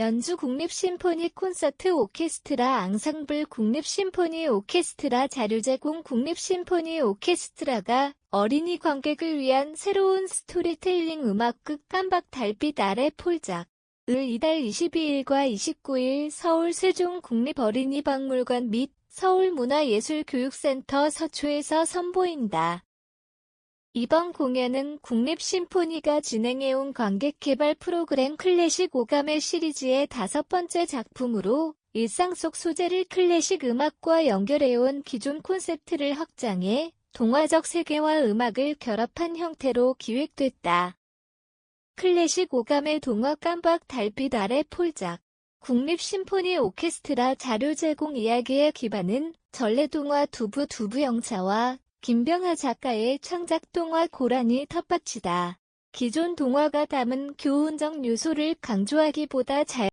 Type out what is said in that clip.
연주 국립심포니 콘서트 오케스트라 앙상블 국립심포니 오케스트라 자료 제공 국립심포니 오케스트라가 어린이 관객을 위한 새로운 스토리텔링 음악극 깜박 달빛 아래 폴작 을 이달 22일과 29일 서울 세종국립어린이박물관 및 서울문화예술교육센터 서초에서 선보인다. 이번 공연은 국립심포니가 진행해온 관객개발 프로그램 클래식 오감의 시리즈의 다섯 번째 작품으로 일상 속 소재를 클래식 음악과 연결해온 기존 콘셉트를 확장해 동화적 세계와 음악을 결합한 형태로 기획됐다. 클래식 오감의 동화 깜박 달빛 아래 폴작 국립심포니 오케스트라 자료 제공 이야기의 기반은 전래동화 두부 두부 영차와 김병하 작가의 창작 동화 고라니 텃밭이다. 기존 동화가 담은 교훈적 요소를 강조하기보다 잘